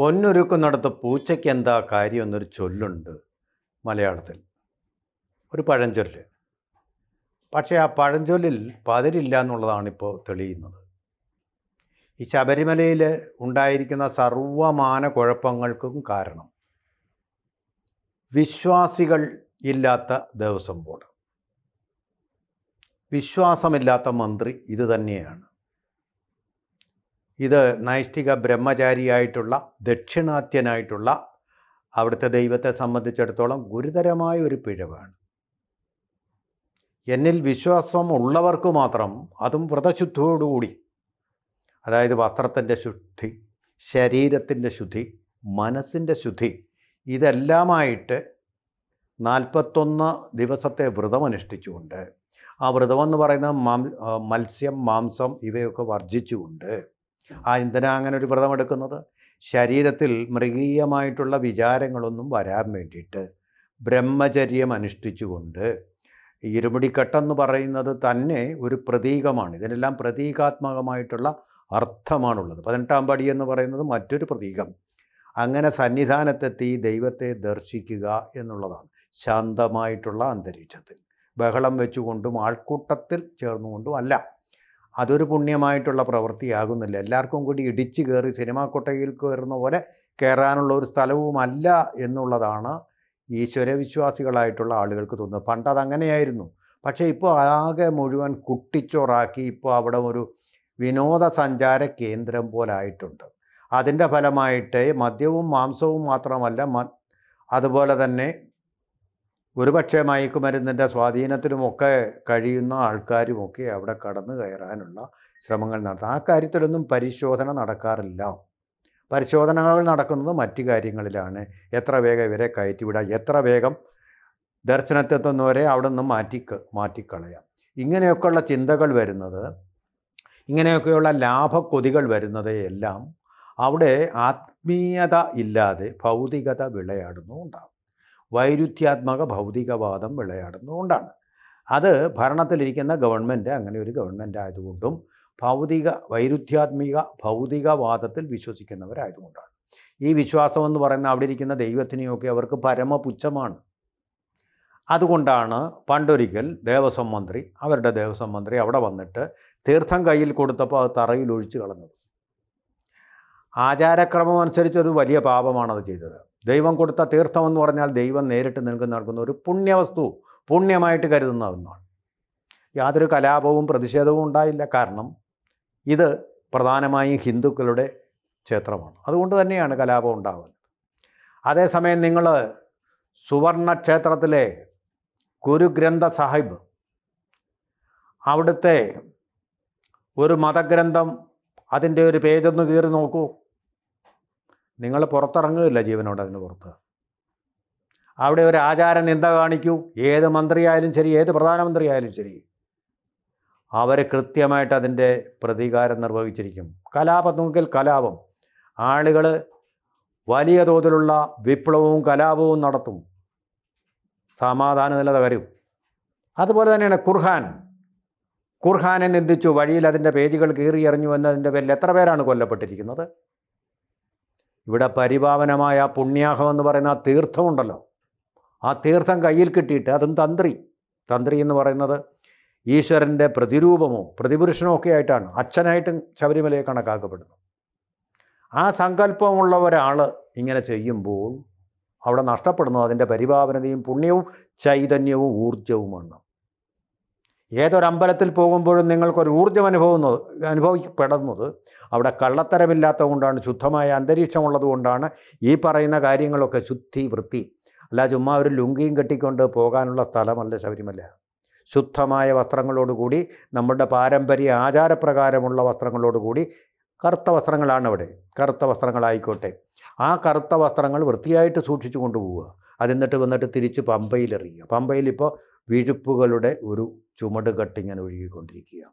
പൊന്നൊരുക്കുന്നിടത്ത് പൂച്ചയ്ക്ക് എന്താ കാര്യം എന്നൊരു ചൊല്ലുണ്ട് മലയാളത്തിൽ. ഒരു പഴഞ്ചൊല്ല്. പക്ഷേ ആ പഴഞ്ചൊല്ലിൽ പതിരില്ല എന്നുള്ളതാണ് ഇപ്പോൾ തെളിയുന്നത്. ഈ ശബരിമലയിൽ ഉണ്ടായിരിക്കുന്ന സർവമാന കുഴപ്പങ്ങൾക്കും കാരണം വിശ്വാസികൾ ഇല്ലാത്ത ദേവസ്വം ബോർഡ്. വിശ്വാസമില്ലാത്ത മന്ത്രി ഇത് തന്നെയാണ്. ഇത് നൈഷ്ഠിക ബ്രഹ്മചാരിയായിട്ടുള്ള ദക്ഷിണാത്യനായിട്ടുള്ള അവിടുത്തെ ദൈവത്തെ സംബന്ധിച്ചിടത്തോളം ഗുരുതരമായ ഒരു പിഴവാണ്. എന്നിൽ വിശ്വാസം ഉള്ളവർക്ക് മാത്രം അതും വ്രതശുദ്ധിയോടുകൂടി. അതായത് വസ്ത്രത്തിന്റെ ശുദ്ധി ശരീരത്തിന്റെ ശുദ്ധി മനസ്സിന്റെ ശുദ്ധി ഇതെല്ലാമായിട്ട് നാൽപ്പത്തൊന്ന് ദിവസത്തെ വ്രതമനുഷ്ഠിച്ചുകൊണ്ട് ആ വ്രതമെന്ന് പറയുന്നത് മത്സ്യം മാംസം ഇവയൊക്കെ വർജിച്ചുകൊണ്ട് ആ എന്തിനാ അങ്ങനെ ഒരു വ്രതം എടുക്കുന്നത്? ശരീരത്തിൽ മൃഗീയമായിട്ടുള്ള വിചാരങ്ങളൊന്നും വരാൻ വേണ്ടിയിട്ട് ബ്രഹ്മചര്യം അനുഷ്ഠിച്ചുകൊണ്ട് ഇരുമുടിക്കെട്ടെന്ന് പറയുന്നത് തന്നെ ഒരു പ്രതീകമാണ്. ഇതിനെല്ലാം പ്രതീകാത്മകമായിട്ടുള്ള അർത്ഥമാണുള്ളത്. പതിനെട്ടാം പടി എന്ന് പറയുന്നത് മറ്റൊരു പ്രതീകം. അങ്ങനെ സന്നിധാനത്തെത്തി ദൈവത്തെ ദർശിക്കുക എന്നുള്ളതാണ്. ശാന്തമായിട്ടുള്ള അന്തരീക്ഷത്തിൽ. ബഹളം വെച്ചുകൊണ്ടും ആൾക്കൂട്ടത്തിൽ ചേർന്നുകൊണ്ടും അല്ല. അതൊരു പുണ്യമായിട്ടുള്ള പ്രവൃത്തിയാകുന്നില്ല. എല്ലാവർക്കും കൂടി ഇടിച്ചു കയറി സിനിമാ കൊട്ടയിൽ കയറുന്ന പോലെ കയറാനുള്ള ഒരു സ്ഥലവുമല്ല എന്നുള്ളതാണ് ഈശ്വരവിശ്വാസികളായിട്ടുള്ള ആളുകൾക്ക് തോന്നുന്നത്. പണ്ട് അതങ്ങനെയായിരുന്നു പക്ഷേ ഇപ്പോൾ ആകെ മുഴുവൻ കുട്ടിച്ചോറാക്കി ഇപ്പോൾ അവിടെ ഒരു വിനോദസഞ്ചാര കേന്ദ്രം പോലായിട്ടുണ്ട് അതിന്റെ ഫലമായിട്ട് മദ്യവും മാംസവും മാത്രമല്ല അതുപോലെ തന്നെ ഒരുപക്ഷെ മയക്കുമരുന്നിന്റെ സ്വാധീനത്തിലുമൊക്കെ കഴിയുന്ന ആൾക്കാരുമൊക്കെ അവിടെ കടന്നു കയറാനുള്ള ശ്രമങ്ങൾ നടത്തും. ആ കാര്യത്തിലൊന്നും പരിശോധന നടക്കാറില്ല. പരിശോധനകൾ നടക്കുന്നത് മറ്റു കാര്യങ്ങളിലാണ്. എത്ര വേഗം ഇവരെ കയറ്റിവിടാം? എത്ര വേഗം ദർശനത്തെത്തുന്നവരെ അവിടെ നിന്ന് മാറ്റി മാറ്റിക്കളയാം ഇങ്ങനെയൊക്കെയുള്ള ചിന്തകൾ വരുന്നത് ഇങ്ങനെയൊക്കെയുള്ള ലാഭക്കൊതികൾ വരുന്നത് എല്ലാം അവിടെ ആത്മീയത ഇല്ലാതെ ഭൗതികത വിളയാടുന്നുണ്ടാകും വൈരുദ്ധ്യാത്മക ഭൗതികവാദം വിളയാടുന്നതുകൊണ്ടാണ്. അത് ഭരണത്തിലിരിക്കുന്ന ഗവൺമെന്റ് അങ്ങനെ ഒരു ഗവൺമെന്റ് ആയതുകൊണ്ടും ഭൗതിക വൈരുദ്ധ്യാത്മിക ഭൗതികവാദത്തിൽ വിശ്വസിക്കുന്നവരായതുകൊണ്ടാണ്. ഈ വിശ്വാസം എന്ന് പറയുന്ന അവിടെ ഇരിക്കുന്ന ദൈവത്തിനെയൊക്കെ അവർക്ക് പരമപുച്ഛമാണ്. അതുകൊണ്ടാണ് പണ്ടൊരിക്കൽ ദേവസ്വം മന്ത്രി അവരുടെ ദേവസ്വം മന്ത്രി അവിടെ വന്നിട്ട് തീർത്ഥം കയ്യിൽ കൊടുത്തപ്പോൾ അത് തറയിൽ ഒഴിച്ചു കളഞ്ഞത്. ആചാരക്രമം അനുസരിച്ച് ഒരു വലിയ പാപമാണത് ചെയ്തത്. ദൈവം കൊടുത്ത തീർത്ഥം എന്ന് പറഞ്ഞാൽ ദൈവം നേരിട്ട് നൽകുന്ന ഒരു പുണ്യവസ്തു പുണ്യമായിട്ട് കരുതുന്ന ഒന്നാണ് യാതൊരു കലാപവും പ്രതിഷേധവും ഉണ്ടായില്ല. കാരണം ഇത് പ്രധാനമായും ഹിന്ദുക്കളുടെ ക്ഷേത്രമാണ്. അതുകൊണ്ട് തന്നെയാണ് കലാപം ഉണ്ടാകുന്നത് അതേസമയം നിങ്ങൾ സുവർണ ക്ഷേത്രത്തിലെ ഗുരുഗ്രന്ഥ സാഹിബ് അവിടുത്തെ ഒരു മതഗ്രന്ഥം അതിന്റെ ഒരു പേജൊന്ന് കീറി നോക്കൂ. നിങ്ങൾ പുറത്തിറങ്ങുകയില്ല ജീവനോട് അതിന് പുറത്ത്. അവിടെ ഒരു ആചാര നിന്ദ കാണിക്കൂ. ഏത് മന്ത്രിയായാലും ശരി ഏത് പ്രധാനമന്ത്രിയായാലും ശരി. അവർ കൃത്യമായിട്ട് അതിന്റെ പ്രതികാരം നിർവഹിച്ചിരിക്കും. കലാപം നോക്കിയാൽ കലാപം. ആളുകൾ വലിയ തോതിലുള്ള വിപ്ലവവും കലാപവും നടത്തും. സമാധാന നില തകരും അതുപോലെ തന്നെയാണ് ഖുർഹാൻ. ഖുർഹാനെ നിന്ദിച്ചു വഴിയിൽ അതിന്റെ പേജുകൾ കീറി എറിഞ്ഞു എന്നതിന്റെ പേരിൽ എത്ര പേരാണ് കൊല്ലപ്പെട്ടിരിക്കുന്നത്? ഇവിടെ പരിപാവനമായ പുണ്യാഹം എന്ന് പറയുന്ന ആ തീർത്ഥമുണ്ടല്ലോ. ആ തീർത്ഥം കയ്യിൽ കിട്ടിയിട്ട് അതും തന്ത്രി. തന്ത്രി എന്ന് പറയുന്നത് ഈശ്വരന്റെ പ്രതിരൂപമോ പ്രതിപുരുഷനോ ഒക്കെ ആയിട്ടാണ്. അച്ഛനായിട്ടും ശബരിമലയെ കണക്കാക്കപ്പെടുന്നു. ആ സങ്കല്പമുള്ള ഒരാൾ ഇങ്ങനെ ചെയ്യുമ്പോൾ അവിടെ നഷ്ടപ്പെടുന്നു. അതിന്റെ പരിപാവനതയും പുണ്യവും ചൈതന്യവും ഊർജവുമാണ് ഏതൊരമ്പലത്തിൽ പോകുമ്പോഴും നിങ്ങൾക്കൊരു ഊർജം അനുഭവുന്നത് അനുഭവിക്കപ്പെടുന്നത് അവിടെ കള്ളത്തരമില്ലാത്തത് കൊണ്ടാണ് ശുദ്ധമായ അന്തരീക്ഷമുള്ളത് കൊണ്ടാണ് ഈ പറയുന്ന കാര്യങ്ങളൊക്കെ ശുദ്ധി വൃത്തി അല്ല ചുമ്മാ ഒരു ലുങ്കിയും കെട്ടിക്കൊണ്ട് പോകാനുള്ള സ്ഥലമല്ല ശബരിമല. ശുദ്ധമായ വസ്ത്രങ്ങളോടുകൂടി നമ്മുടെ പാരമ്പര്യ ആചാരപ്രകാരമുള്ള വസ്ത്രങ്ങളോടുകൂടി കറുത്ത വസ്ത്രങ്ങളാണ് അവിടെ. കറുത്ത വസ്ത്രങ്ങളായിക്കോട്ടെ. ആ കറുത്ത വസ്ത്രങ്ങൾ വൃത്തിയായിട്ട് സൂക്ഷിച്ചു കൊണ്ടുപോവുക. അതെന്നിട്ട് വന്നിട്ട് തിരിച്ച് പമ്പയിലെറിയുക. പമ്പയിൽ ഇപ്പോൾ വിഴുപ്പുകളുടെ ഒരു ചുമട് ഇങ്ങനെ ഒഴുകിക്കൊണ്ടിരിക്കുക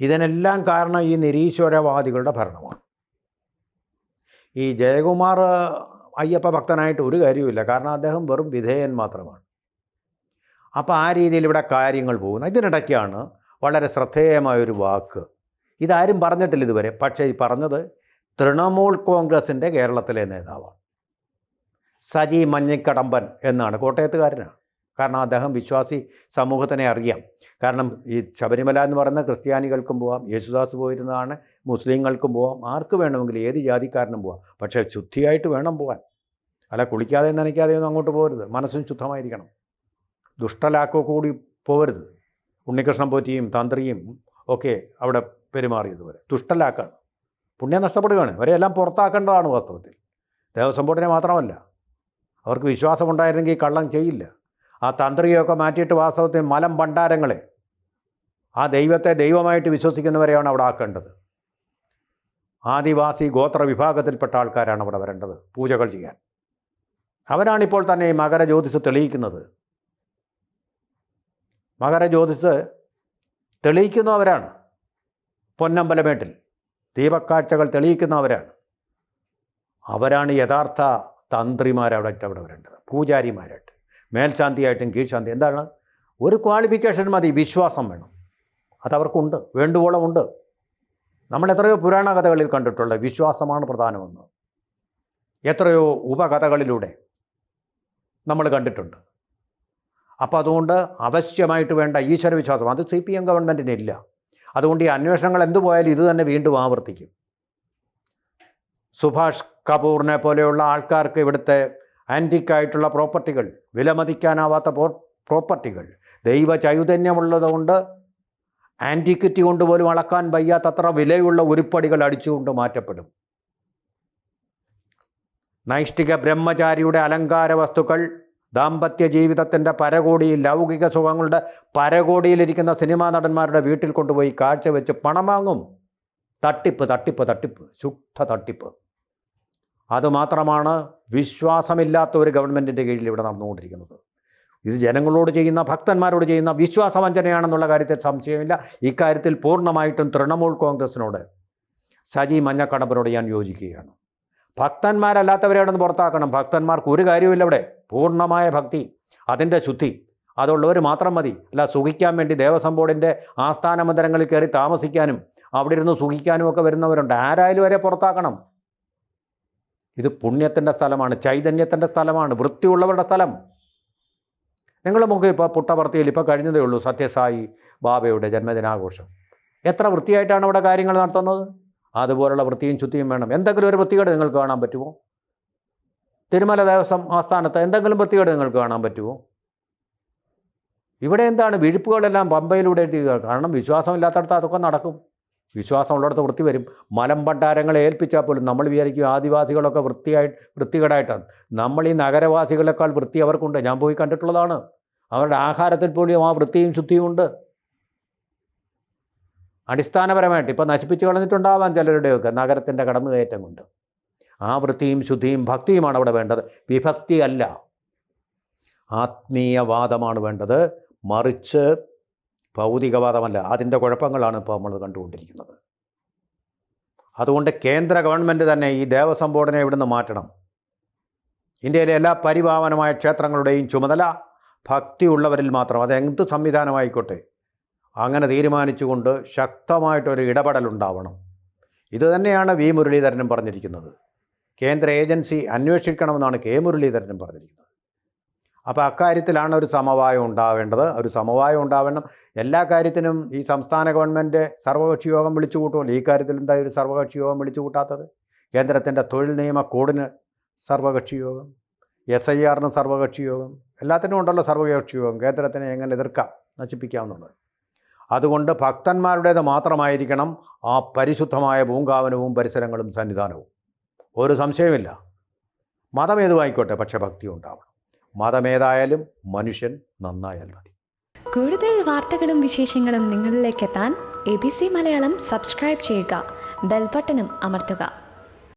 ഇതിനെല്ലാം കാരണം ഈ നിരീശ്വരവാദികളുടെ ഭരണമാണ്. ഈ ജയകുമാർ അയ്യപ്പ ഭക്തനായിട്ട് ഒരു കാര്യവുമില്ല. കാരണം അദ്ദേഹം വെറും വിധേയൻ മാത്രമാണ്. അപ്പോൾ ആ രീതിയിൽ ഇവിടെ കാര്യങ്ങൾ പോകുന്നു. ഇതിനിടയ്ക്കാണ് വളരെ ശ്രദ്ധേയമായൊരു വാക്ക്. ഇതാരും പറഞ്ഞിട്ടില്ല ഇതുവരെ. പക്ഷേ ഈ പറഞ്ഞത് തൃണമൂൽ കോൺഗ്രസിന്റെ കേരളത്തിലെ നേതാവാണ്. സജി മഞ്ഞിക്കടമ്പൻ എന്നാണ് കോട്ടയത്തുകാരനാണ്. കാരണം അദ്ദേഹം വിശ്വാസി സമൂഹത്തിനെ അറിയാം. കാരണം ഈ ശബരിമല എന്ന് പറയുന്ന ക്രിസ്ത്യാനികൾക്കും പോവാം യേശുദാസ് പോയിരുന്നതാണ് മുസ്ലിങ്ങൾക്കും പോവാം ആർക്ക് വേണമെങ്കിലും ഏത് ജാതിക്കാരനും പോവാം. പക്ഷേ ശുദ്ധിയായിട്ട് വേണം പോകാൻ അല്ല കുളിക്കാതെ നനയ്ക്കാതെ ഒന്നും അങ്ങോട്ട് പോകരുത്. മനസ്സും ശുദ്ധമായിരിക്കണം. ദുഷ്ടലാക്കോ കൂടി പോകരുത്. ഉണ്ണികൃഷ്ണൻ പോറ്റിയും തന്ത്രിയും ഒക്കെ അവിടെ പെരുമാറിയതുപോലെ. ദുഷ്ടലാക്കാണ്. പുണ്യം നഷ്ടപ്പെടുകയാണ്. അവരെല്ലാം പുറത്താക്കേണ്ടതാണ് വാസ്തവത്തിൽ. ദേവസ്വം ബോർഡിനെ മാത്രമല്ല. അവർക്ക് വിശ്വാസമുണ്ടായിരുന്നെങ്കിൽ കള്ളം ചെയ്യില്ല. ആ തന്ത്രിയൊക്കെ മാറ്റിയിട്ട് വാസ്തവത്തിൽ മലം ഭണ്ഡാരങ്ങളെ ആ ദൈവത്തെ ദൈവമായിട്ട് വിശ്വസിക്കുന്നവരെയാണ് അവിടെ ആക്കേണ്ടത്. ആദിവാസി ഗോത്ര വിഭാഗത്തിൽപ്പെട്ട ആൾക്കാരാണ് അവിടെ വരേണ്ടത് പൂജകൾ ചെയ്യാൻ. അവരാണിപ്പോൾ തന്നെ ഈ മകരജ്യോതിസ് തെളിയിക്കുന്നത്. മകരജ്യോതിസ് തെളിയിക്കുന്നവരാണ് പൊന്നമ്പലമേട്ടിൽ ദീപക്കാഴ്ചകൾ തെളിയിക്കുന്നവരാണ് അവരാണ് യഥാർത്ഥ തന്ത്രിമാരവിടെ അവിടെ വരേണ്ടത്. പൂജാരിമാരായിട്ട്. മേൽശാന്തിയായിട്ടും കീഴ്ശാന്തി എന്താണ്? ഒരു ക്വാളിഫിക്കേഷൻ മതി വിശ്വാസം വേണം. അതവർക്കുണ്ട് വേണ്ടുവോളമുണ്ട് നമ്മൾ എത്രയോ പുരാണ കഥകളിൽ കണ്ടിട്ടുള്ള വിശ്വാസമാണ് പ്രധാനമെന്ന്. എത്രയോ ഉപകഥകളിലൂടെ നമ്മൾ കണ്ടിട്ടുണ്ട്. അപ്പോൾ അതുകൊണ്ട് അവശ്യമായിട്ട് വേണ്ട ഈശ്വരവിശ്വാസം അത് സി പി എം ഗവൺമെന്റിനില്ല അതുകൊണ്ട് ഈ അന്വേഷണങ്ങൾ എന്തു പോയാലും ഇത് തന്നെ വീണ്ടും ആവർത്തിക്കും. സുഭാഷ് കപൂറിനെ പോലെയുള്ള ആൾക്കാർക്ക് ഇവിടുത്തെ ആന്റിക്കായിട്ടുള്ള പ്രോപ്പർട്ടികൾ വിലമതിക്കാനാവാത്ത പ്രോപ്പർട്ടികൾ. ദൈവ ചൈതന്യമുള്ളതുകൊണ്ട് ആന്റിക്വിറ്റി കൊണ്ട് പോലും അളക്കാൻ വയ്യാത്തത്ര വിലയുള്ള ഉരുപ്പടികൾ അടിച്ചുകൊണ്ട് മാറ്റപ്പെടും. നൈഷ്ഠിക ബ്രഹ്മചാരിയുടെ അലങ്കാര വസ്തുക്കൾ ദാമ്പത്യ ജീവിതത്തിന്റെ പരകോടിയിൽ ലൗകിക സുഖങ്ങളുടെ പരകോടിയിലിരിക്കുന്ന സിനിമാ നടന്മാരുടെ വീട്ടിൽ കൊണ്ടുപോയി കാഴ്ചവെച്ച് പണം വാങ്ങും. തട്ടിപ്പ് തട്ടിപ്പ് തട്ടിപ്പ് ശുദ്ധ തട്ടിപ്പ്. അതുമാത്രമാണ് വിശ്വാസമില്ലാത്ത ഒരു ഗവൺമെന്റിന്റെ കീഴിൽ ഇവിടെ നടന്നുകൊണ്ടിരിക്കുന്നത്. ഇത് ജനങ്ങളോട് ചെയ്യുന്ന ഭക്തന്മാരോട് ചെയ്യുന്ന വിശ്വാസവഞ്ചനയാണെന്നുള്ള കാര്യത്തിൽ സംശയമില്ല. ഇക്കാര്യത്തിൽ പൂർണമായിട്ടും തൃണമൂൽ കോൺഗ്രസിനോട് സജി മഞ്ഞക്കടമ്പനോട് ഞാൻ യോജിക്കുകയാണ്. ഭക്തന്മാരല്ലാത്തവരെ അവിടെ പുറത്താക്കണം. ഭക്തന്മാർക്ക് ഒരു കാര്യമില്ല ഇവിടെ പൂർണമായ ഭക്തി അതിന്റെ ശുദ്ധി. അതുള്ളവർ മാത്രം മതി. അല്ല സുഖിക്കാൻ വേണ്ടി ദേവസ്വം ബോർഡിന്റെ ആസ്ഥാന മന്ദിരങ്ങളിൽ കയറി താമസിക്കാനും അവിടെ ഇരുന്ന് സുഖിക്കാനും ഒക്കെ വരുന്നവരുണ്ട്. ആരായാലും വരെ പുറത്താക്കണം. ഇത് പുണ്യത്തിന്റെ സ്ഥലമാണ് ചൈതന്യത്തിന്റെ സ്ഥലമാണ് വൃത്തിയുള്ളവരുടെ സ്ഥലം. നിങ്ങൾ നോക്കുക ഇപ്പോൾ പുട്ടപർത്തിയിൽ ഇപ്പോൾ കഴിഞ്ഞതേ ഉള്ളൂ സത്യസായി ബാബയുടെ ജന്മദിനാഘോഷം. എത്ര വൃത്തിയായിട്ടാണ് അവിടെ കാര്യങ്ങൾ നടത്തുന്നത്? അതുപോലുള്ള വൃത്തിയും ശുദ്ധിയും വേണം. എന്തെങ്കിലും ഒരു വൃത്തികേട് നിങ്ങൾക്ക് കാണാൻ പറ്റുമോ? തിരുമല ദേവസ്വം ആസ്ഥാനത്ത് എന്തെങ്കിലും വൃത്തികേട് നിങ്ങൾക്ക് കാണാൻ പറ്റുമോ? ഇവിടെ എന്താണ് വിഴുപ്പുകളെല്ലാം പമ്പയിലൂടെ കാരണം വിശ്വാസമില്ലാത്തടത്ത് അതൊക്കെ നടക്കും. വിശ്വാസമുള്ളിടത്ത് വൃത്തി വരും. മലം ഭണ്ഡാരങ്ങളെ ഏൽപ്പിച്ചാൽ പോലും നമ്മൾ വിചാരിക്കും ആദിവാസികളൊക്കെ വൃത്തിയായിട്ട് വൃത്തികേടായിട്ടാണ്. നമ്മൾ ഈ നഗരവാസികളെക്കാൾ വൃത്തി അവർക്കുണ്ട്. ഞാൻ പോയി കണ്ടിട്ടുള്ളതാണ്. അവരുടെ ആഹാരത്തിൽ പോലും ആ വൃത്തിയും ശുദ്ധിയും ഉണ്ട്. അടിസ്ഥാനപരമായിട്ട് ഇപ്പോൾ നശിപ്പിച്ച് കളഞ്ഞിട്ടുണ്ടാവാം ചിലരുടെയൊക്കെ നഗരത്തിന്റെ കടന്നുകയറ്റം കൊണ്ട്. ആ വൃത്തിയും ശുദ്ധിയും ഭക്തിയുമാണ് അവിടെ വേണ്ടത്. വിഭക്തിയല്ല. ആത്മീയവാദമാണ് വേണ്ടത്. മറിച്ച് ഭൗതികവാദമല്ല അതിന്റെ കുഴപ്പങ്ങളാണ് ഇപ്പോൾ നമ്മൾ കണ്ടുകൊണ്ടിരിക്കുന്നത്. അതുകൊണ്ട് കേന്ദ്ര ഗവൺമെന്റ് തന്നെ ഈ ദേവസ്വം ബോർഡിനെ ഇവിടുന്ന് മാറ്റണം. ഇന്ത്യയിലെ എല്ലാ പരിപാവനമായ ക്ഷേത്രങ്ങളുടെയും ചുമതല ഭക്തിയുള്ളവരിൽ മാത്രം അത് എന്ത് സംവിധാനമായിക്കോട്ടെ. അങ്ങനെ തീരുമാനിച്ചുകൊണ്ട് ശക്തമായിട്ടൊരു ഇടപെടലുണ്ടാവണം ഇതുതന്നെയാണ് വി മുരളീധരനും പറഞ്ഞിരിക്കുന്നത്. കേന്ദ്ര ഏജൻസി അന്വേഷിക്കണമെന്നാണ് കെ മുരളീധരനും പറഞ്ഞിരിക്കുന്നത്. അപ്പോൾ അക്കാര്യത്തിലാണ് ഒരു സമവായം ഉണ്ടാവേണ്ടത്. ഒരു സമവായം ഉണ്ടാവണം. എല്ലാ കാര്യത്തിനും ഈ സംസ്ഥാന ഗവൺമെന്റ് സർവകക്ഷി യോഗം വിളിച്ചു കൂട്ടുമല്ലോ? ഈ കാര്യത്തിൽ എന്താ ഒരു സർവകക്ഷി യോഗം വിളിച്ചു കൂട്ടാത്തത്? കേന്ദ്രത്തിന്റെ തൊഴിൽ നിയമ കോഡിന് സർവകക്ഷി യോഗം എസ് ഐ ആറിന് സർവകക്ഷി യോഗം എല്ലാത്തിനും ഉണ്ടല്ലോ സർവകക്ഷി യോഗം. കേന്ദ്രത്തിനെ എങ്ങനെ എതിർക്കാം? നശിപ്പിക്കാമെന്നുള്ളത് അതുകൊണ്ട് ഭക്തന്മാരുടേത് മാത്രമായിരിക്കണം ആ പരിശുദ്ധമായ പൂങ്കാവനവും പരിസരങ്ങളും സന്നിധാനവും. ഒരു സംശയമില്ല മതം ഏതുമായിക്കോട്ടെ? പക്ഷേ ഭക്തി ഉണ്ടാവണം. മതമേതായാലും മനുഷ്യൻ നന്നായാൽ മതി. കൂടുതൽ വാർത്തകളും വിശേഷങ്ങളും നിങ്ങളിലേക്ക് എത്താൻ A B C Malayalam subscribe ചെയ്യുക. ബെൽബട്ടനും അമർത്തുക.